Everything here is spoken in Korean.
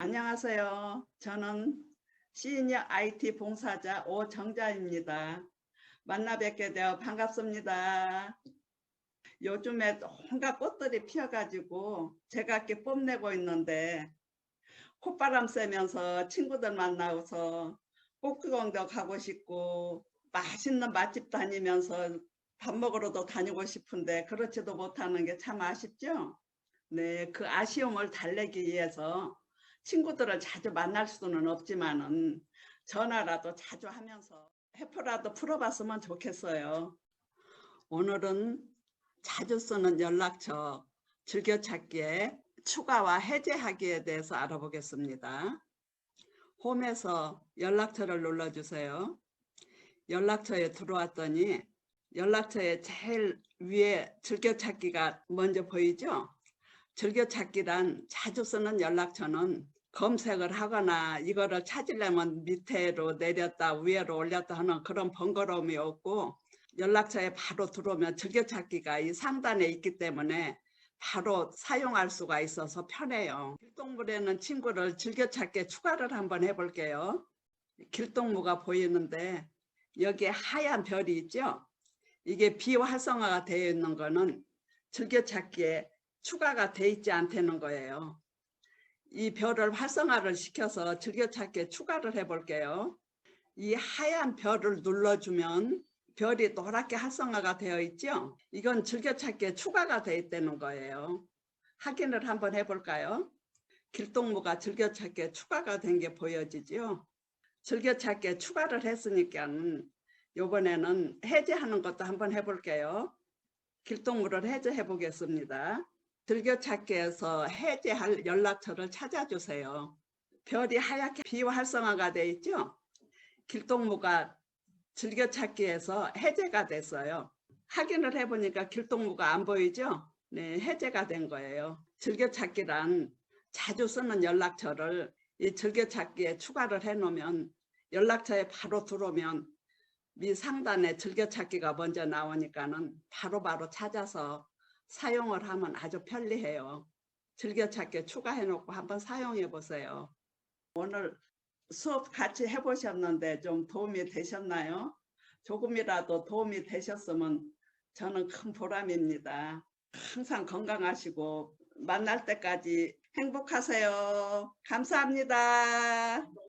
안녕하세요. 저는 시니어 IT 봉사자 오정자입니다. 만나 뵙게 되어 반갑습니다. 요즘에 온갖 꽃들이 피어가지고 제가 이렇게 뽐내고 있는데 콧바람 쐬면서 친구들 만나서 꽃구경도 가고 싶고 맛있는 맛집 다니면서 밥 먹으러도 다니고 싶은데 그렇지도 못하는 게 참 아쉽죠? 네, 그 아쉬움을 달래기 위해서 친구들을 자주 만날 수는 없지만은 전화라도 자주 하면서 해포라도 풀어봤으면 좋겠어요. 오늘은 자주 쓰는 연락처 즐겨찾기에 추가와 해제하기에 대해서 알아보겠습니다. 홈에서 연락처를 눌러주세요. 연락처에 들어왔더니 연락처에 제일 위에 즐겨찾기가 먼저 보이죠? 즐겨찾기란 자주 쓰는 연락처는 검색을 하거나 이거를 찾으려면 밑으로 내렸다 위로 올렸다 하는 그런 번거로움이 없고 연락처에 바로 들어오면 즐겨찾기가 이 상단에 있기 때문에 바로 사용할 수가 있어서 편해요. 길동물에는 친구를 즐겨찾기에 추가를 한번 해볼게요. 길동무가 보이는데 여기에 하얀 별이 있죠? 이게 비활성화가 되어 있는 거는 즐겨찾기에 추가가 돼 있지 않다는 거예요. 이 별을 활성화를 시켜서 즐겨찾기에 추가를 해볼게요. 이 하얀 별을 눌러주면 별이 노랗게 활성화가 되어 있죠. 이건 즐겨찾기에 추가가 돼 있다는 거예요. 확인을 한번 해볼까요? 길동무가 즐겨찾기에 추가가 된 게 보여지죠. 즐겨찾기에 추가를 했으니까 이번에는 해제하는 것도 한번 해볼게요. 길동무를 해제해 보겠습니다. 즐겨찾기에서 해제할 연락처를 찾아주세요. 별이 하얗게 비활성화가 돼 있죠? 길동무가 즐겨찾기에서 해제가 됐어요. 확인을 해보니까 길동무가 안 보이죠? 네, 해제가 된 거예요. 즐겨찾기란 자주 쓰는 연락처를 이 즐겨찾기에 추가를 해놓으면 연락처에 바로 들어오면 미 상단에 즐겨찾기가 먼저 나오니까는 바로바로 찾아서 사용을 하면 아주 편리해요. 즐겨찾기 추가해 놓고 한번 사용해 보세요. 오늘 수업 같이 해보셨는데 좀 도움이 되셨나요? 조금이라도 도움이 되셨으면 저는 큰 보람입니다. 항상 건강하시고 만날 때까지 행복하세요. 감사합니다.